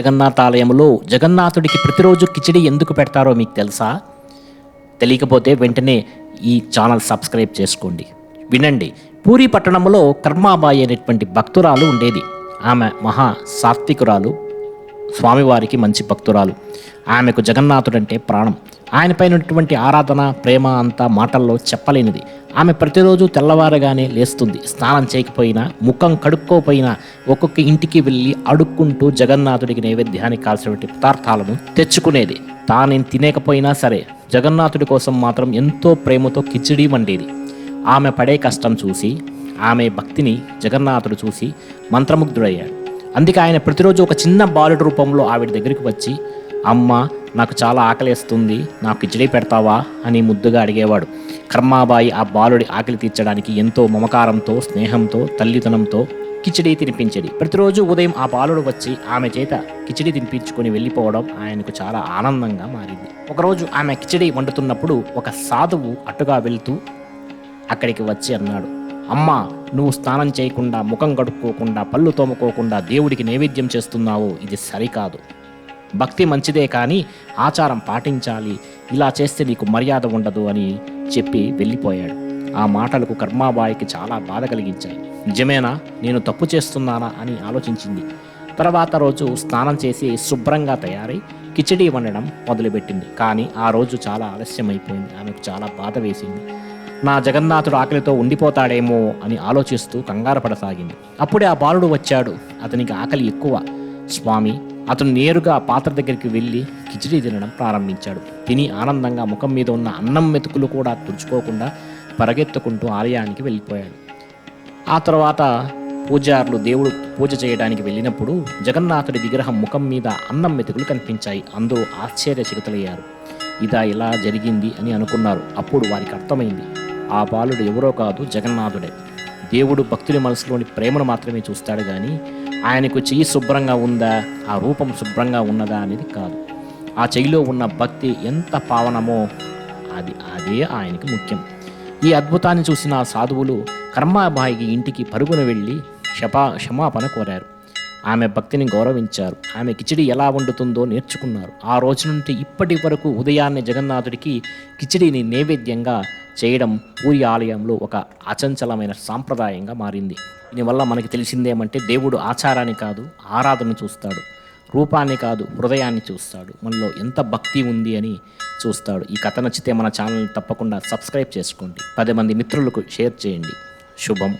జగన్నాథ ఆలయంలో జగన్నాథుడికి ప్రతిరోజు కిచిడి ఎందుకు పెడతారో మీకు తెలుసా? తెలియకపోతే వెంటనే ఈ ఛానల్ సబ్స్క్రైబ్ చేసుకోండి. వినండి. పూరి పట్టణంలో కర్మాబాయి అనేటువంటి భక్తురాలు ఉండేది. ఆమె మహా సాత్వికురాలు స్వామివారికి మంచి భక్తురాలు. ఆమెకు జగన్నాథుడంటే ప్రాణం. ఆయనపైన ఉన్నటువంటి ఆరాధన ప్రేమ అంతా మాటల్లో చెప్పలేనిది. ఆమె ప్రతిరోజు తెల్లవారగానే లేస్తుంది. స్నానం చేయకపోయినా ముఖం కడుక్కోపోయినా ఒక్కొక్క ఇంటికి వెళ్ళి అడుక్కుంటూ జగన్నాథుడికి నైవేద్యానికి కాల్సినటువంటి పదార్థాలను తెచ్చుకునేది. తానేం తినేకపోయినా సరే జగన్నాథుడి కోసం మాత్రం ఎంతో ప్రేమతో కిచిడి వండేది. ఆమె పడే కష్టం చూసి ఆమె భక్తిని జగన్నాథుడు చూసి మంత్రముగ్ధుడయ్యాడు. అందుకే ఆయన ప్రతిరోజు ఒక చిన్న బాలుడి రూపంలో ఆవిడ దగ్గరికి వచ్చి అమ్మ నాకు చాలా ఆకలిస్తుంది నాకు కిచిడి పెడతావా అని ముద్దుగా అడిగేవాడు. కర్మాబాయి ఆ బాలుడి ఆకలి తీర్చడానికి ఎంతో మమకారంతో స్నేహంతో తల్లితనంతో కిచిడి తినిపించేది. ప్రతిరోజు ఉదయం ఆ బాలుడు వచ్చి ఆమె చేత కిచిడి తినిపించుకొని వెళ్ళిపోవడం ఆయనకు చాలా ఆనందంగా మారింది. ఒకరోజు ఆమె కిచిడి వండుతున్నప్పుడు ఒక సాధువు అటుగా వెళ్తూ అక్కడికి వచ్చి అన్నాడు అమ్మ నువ్వు స్నానం చేయకుండా ముఖం కడుక్కోకుండా పళ్ళు తోముకోకుండా దేవుడికి నైవేద్యం చేస్తున్నావు ఇది సరికాదు. భక్తి మంచిదే కానీ ఆచారం పాటించాలి. ఇలా చేస్తే నీకు మర్యాద ఉండదు అని చెప్పి వెళ్ళిపోయాడు. ఆ మాటలకు కర్మాబాయికి చాలా బాధ కలిగించాయి. నిజమేనా? నేను తప్పు చేస్తున్నానా? అని ఆలోచించింది. తర్వాత రోజు స్నానం చేసి శుభ్రంగా తయారై కిచడీ వండడం మొదలుపెట్టింది. కానీ ఆ రోజు చాలా ఆలస్యమైపోయింది. ఆమెకు చాలా బాధ వేసింది. నా జగన్నాథుడు ఆకలితో ఉండిపోతాడేమో అని ఆలోచిస్తూ కంగారు పడసాగింది. అప్పుడే ఆ బాలుడు వచ్చాడు. అతనికి ఆకలి ఎక్కువ. స్వామి అతను నేరుగా ఆ పాత్ర దగ్గరికి వెళ్ళి కిచిడి తినడం ప్రారంభించాడు. తిని ఆనందంగా ముఖం మీద ఉన్న అన్నం మెతుకులు కూడా తుడుచుకోకుండా పరిగెత్తుకుంటూ ఆలయానికి వెళ్ళిపోయాడు. ఆ తర్వాత పూజారులు దేవుడు పూజ చేయడానికి వెళ్ళినప్పుడు జగన్నాథుడి విగ్రహం ముఖం మీద అన్నం మెతుకులు కనిపించాయి. అందరూ ఆశ్చర్యచకితులయ్యారు. ఇదా ఇలా జరిగింది అని అనుకున్నారు. అప్పుడు వారికి అర్థమైంది. ఆ బాలుడు ఎవరో కాదు జగన్నాథుడే. దేవుడు భక్తుడి మనసులోని ప్రేమను మాత్రమే చూస్తాడు కానీ ఆయనకు చెయ్యి శుభ్రంగా ఉందా ఆ రూపం శుభ్రంగా ఉన్నదా అనేది కాదు. ఆ చెయ్యిలో ఉన్న భక్తి ఎంత పావనమో అది అదే ఆయనకి ముఖ్యం. ఈ అద్భుతాన్ని చూసిన ఆ సాధువులు కర్మాబాయికి ఇంటికి పరుగున వెళ్ళి క్షపా క్షమాపణ కోరారు. ఆమె భక్తిని గౌరవించారు. ఆమె కిచిడి ఎలా వండుతుందో నేర్చుకున్నారు. ఆ రోజు నుండి ఇప్పటి వరకు ఉదయాన్నే జగన్నాథుడికి కిచిడిని నైవేద్యంగా చేయడం పూరి ఆలయంలో ఒక అచంచలమైన సాంప్రదాయంగా మారింది. దీనివల్ల మనకి తెలిసిందేమంటే దేవుడు ఆచారాన్ని కాదు ఆరాధన చూస్తాడు. రూపాన్ని కాదు హృదయాన్ని చూస్తాడు. మనలో ఎంత భక్తి ఉంది అని చూస్తాడు. ఈ కథ నచ్చితే మన ఛానల్ని తప్పకుండా సబ్స్క్రైబ్ చేసుకోండి. పది మంది మిత్రులకు షేర్ చేయండి. శుభం.